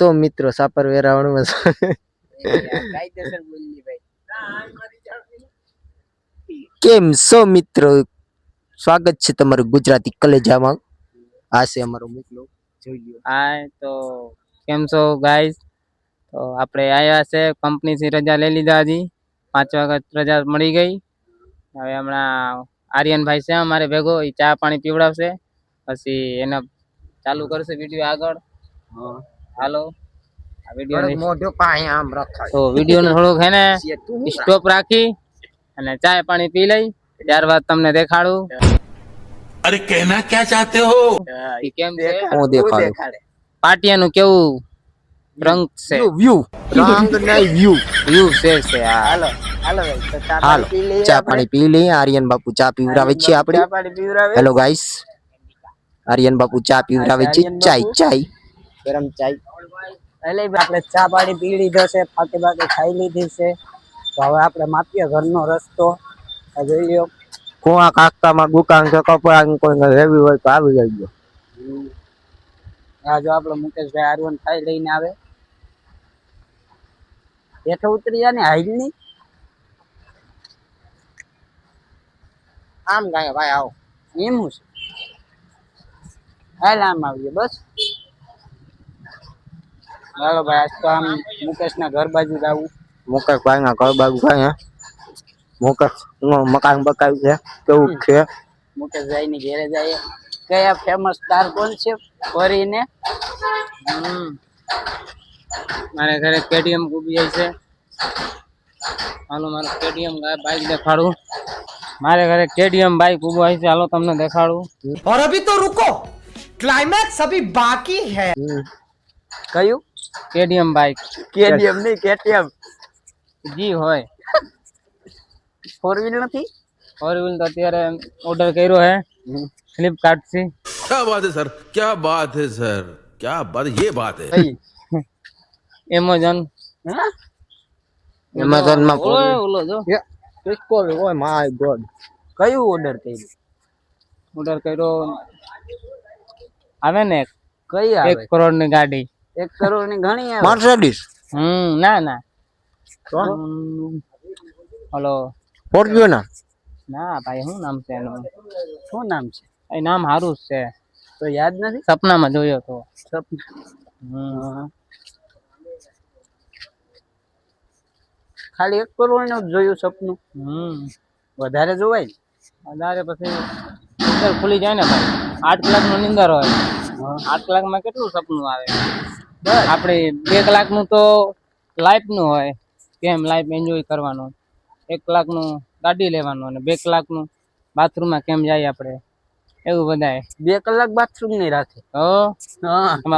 તો મિત્રો સાપર વેરાવળમાં કેમ છો મિત્રો? સ્વાગત છે તમારું ગુજરાતી કલેજામાં. આ છે અમારો મોકલો જોઈ લ્યો. હાય તો કેમ છો ગાઈસ તો આપણે આવ્યા છે કંપનીથી રજા લઈ લીધા હજી. પાંચ વખત રજા મળી ગઈ. હવે હમણાં આર્યનભાઈ છે અમારે ભેગો એ ચા પાણી પીવડાવશે. પછી એને ચાલુ કરશે વીડિયો આગળ. હાલો. તો વીડિયો ને થોડુંક હે ને સ્ટોપ રાખી અને ચાય પાણી પી લઈ ત્યારબાદ તમને દેખાડું. અરે કહેના ક્યાં ચાહતે હો? કેમ છે? હું દેખાડું. પાટિયાનું કેવું રંગ છે? વ્યૂ રંગ નહીં વ્યૂ વ્યૂ છે છે હાલો હાલો ચા પાણી પી લઈ આર્યન બાપુ ચા પીવરાવે છે આપણે. હેલો ગાઈસ આર્યન બાપુ ચા પીવરાવે છે. ચાય ચાય. ગરમ ચાય. એટલે આપણે ચા પાણી પી લીધો છે ફાકી બાકી ખાઈ લીધી છે. તો હવે આપણે માપીએ ઘરનો રસ્તો. જોઈ લ્યો. કુવા કાકામાં દુકાન છે કપડા કોઈ લેવી હોય તો આવી જજો આ જો આપણો મુકેશભાઈ આરવન ખાઈ લઈને આવે. હેઠે ઉતરી જાય ને હાઈલની આમ ગાય ભાઈ આવો. એમ છે. હાલ આમ આવીએ બસ. હાલો ભાઈ આજ તો આમ મુકેશના ઘર બાજુ જ આવું. મુકેશભાઈ ના ઘર બાજુ ભાઈ મુકેશ મકાન બકાયું છે કેવું છે? મુકેશભાઈ ની ઘેરે જાય. કયા ફેમસ સ્ટાર કોણ છે? ફરીને? મારા ઘરે કેટીએમ ઊભી જાય છે. હાલો મારું કેટીએમ બાઈક દેખાડું. મારે ઘરે કેટીએમ બાઈક ઊભો આવી છે. હાલો તમને દેખાડું. ઓર અભી તો રુકો ક્લાઇમેક્સ અભી બાકી હે કયું? KDM bike. કેડીએમ નહીં કેટીએમ. જી હોય. ફોર વ્હીલ નથી? ફોર વ્હીલ તો અત્યારે ઓર્ડર કર્યો હે. ફ્લિપકાર્ટથી. ક્યા બાત હે સર? ક્યા બાત હે સર? ક્યા બાત યે બાત હે. એમેઝોન એમેઝોનમાં ઓય ઓલો જો. ક્લિક કર ઓય માય ગોડ કયું ઓર્ડર કર્યું? ઓર્ડર કર્યો. આવે ને કઈ આવે? 1 કરોડની ગાડી. એક કરોડની ઘણી આવે. મર્સિડીઝ હમ ના ના. હલો. ફોર્ચ્યુનર ના ભાઈ શું નામ છે એનું? શું નામ છે? એ નામ જ છે. તો યાદ નથી? સપનામાં જોયો તો. સપના. ખાલી એક કરોડનું જોયું સપનું. હમ. વધારે જોવાય ને? વધારે પછી નીંદર ખુલી જાય ને ભાઈ. આઠ કલાકનું નીંદર હોય. આઠ કલાકમાં કેટલું સપનું આવે? આપણે બે કલાકનું તો લાઈફનું હોય કેમ લાઈફ એન્જોય કરવાનું. એક કલાકનું ગાડી લેવાનું અને બે કલાકનું બાથરૂમમાં કેમ જાય આપણે એવું બધાય. બે કલાક બાથરૂમ નહીં રાખે.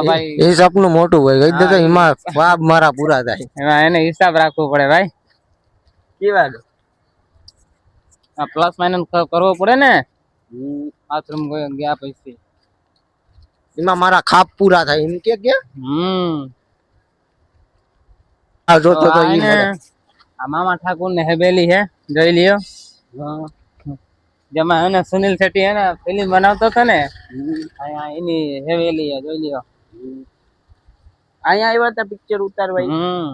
ભાઈ એ સપનું મોટું હોય કહી દે તો એમાં વાબ મારા પૂરા થાય. એમાં એને હિસાબ રાખવો પડે ભાઈ. કેવા પ્લસ માઇનસ કરવો પડે ને? બાથરૂમ ગયા પછી. એમાં મારા ખાપ પૂરા થાય. એમ કે કે? હમ. આ જોતો તો તો આ ઈ એને મળે. આ મામા ઠાકુર ને હેબેલી હે જોઈ લ્યો. જેમાં એને સુનિલ શેટ્ટી હે ને ફિલ્મ બનાવતો હતો ને અહીંયા એની હેવેલી હે જોઈ લ્યો. અહીંયા આવ્યા હતા પિક્ચર ઉતારવા. હમ.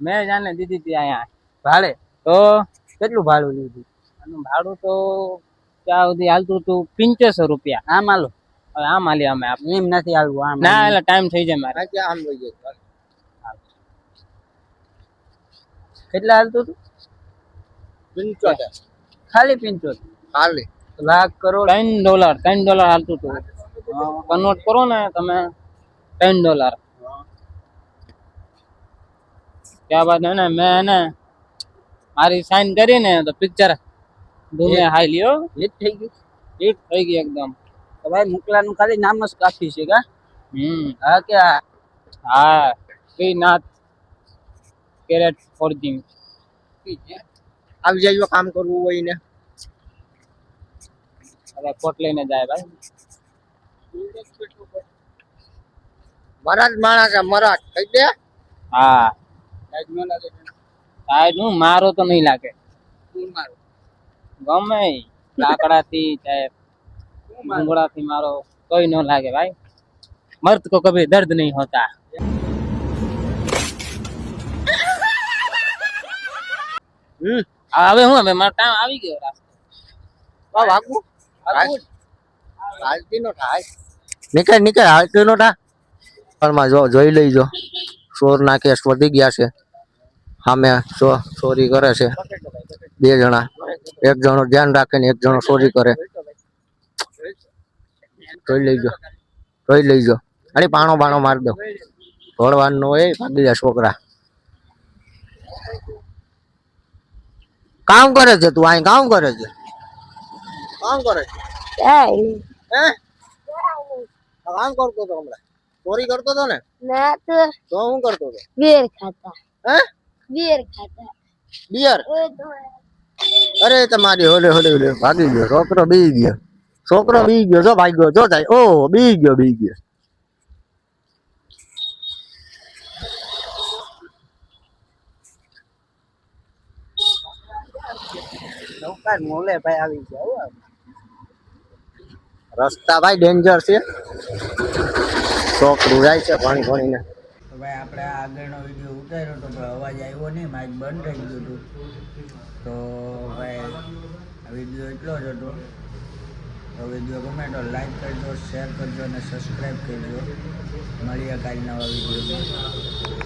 મેં જાને દીધી હતી અહીંયા. ભાડે? તો? કેટલું ભાડું લીધું? આનું ભાડું તો ત્યાં સુધી હાલતું હતું? પંચોસો રૂપિયા. આમ આલો હવે આમ હાલી અમે આપ એમ નથી આવવું આમ ના એટલે ટાઈમ થઈ જાય મારે. આ કે આમ લઈ જાય. કેટલા હાલતું હતું? પંચોતેર. ખાલી પિંચોતેર? ખાલી. લાખ કરોડ? ત્રણ ડોલર ત્રણ ડોલર હાલતું હતું. કન્વર્ટ કરો ને તમે ત્રણ ડોલર ત્યાર બાદ એને મેં એને મારી સાઈન કરીને તો પિક્ચર ધૂમે હાઈ લ્યો હિટ થઈ ગયું. હિટ થઈ ગઈ એકદમ. તો ભાઈ મોકલાનું ખાલી નામ જ કાફી છે કા? હમ. હા કે હા શ્રીનાથ કેરેટ ફોર્જિંગ આવી જાય કામ કરવું હોય ને. અરે કોટ લઈને જાય ભાઈ. મરાઠ માણસ મરાઠ કહી દે. હા. સાહેબ હું મારો તો નહીં લાગે. ગમે લાકડા થી ભૂંગળાથી મારો કોઈ ન લાગે ભાઈ. મર્ત કો કભી દર્દ નહીં હોતા. હમ હવે હું હવે મારો ટાઈમ આવી ગયો રાસ્તો. વાહ વાગુ હાલતી નો જો જોઈ ના કેસ વધી ગયા છે. સામે ચોરી કરે છે. બે જણા. એક જણો ધ્યાન રાખે ને એક જણો ચોરી કરે. જોઈ તોય લઈ લઈજો અરે પાણો બાણો મારી દો. ભણવાનું નો હોય ભાગી જા છોકરા. કામ કરે છે તું અહીં કામ કરે છે? કામ કરે છે? હે? કામ કરતો તો હમણાં. ચોરી કરતો તો ને? ના તો તો હું કરતો હતો? બેર ખાતા. હે? બેર ખાતા. બિયર? તો. અરે તમારી હોલે હોલે હોલે ભાગી ગયો. છોકરો બી ગયો. છોકરો બી ગયો જો ભાઈ ગયો જો જાય. ઓ બી ગયો બી ગયો. મોલે ભાઈ આવી ગયા. રસ્તા ભાઈ ડેન્જર છે. છોકરું જાય છે ભણી ભણીને. તો ભાઈ આપણે આગળનો વીડિયો ઉતાર્યો તો પણ અવાજ આવ્યો નહીં માઇક બંધ થઈ ગયું હતું. તો ભાઈ વીડિયો એટલો જ હતો. તો વીડિયો ગમે તો લાઈક કરજો શેર કરજો અને સબસ્ક્રાઈબ કરજો. મળીએ કાલે નવા વિડીયોમાં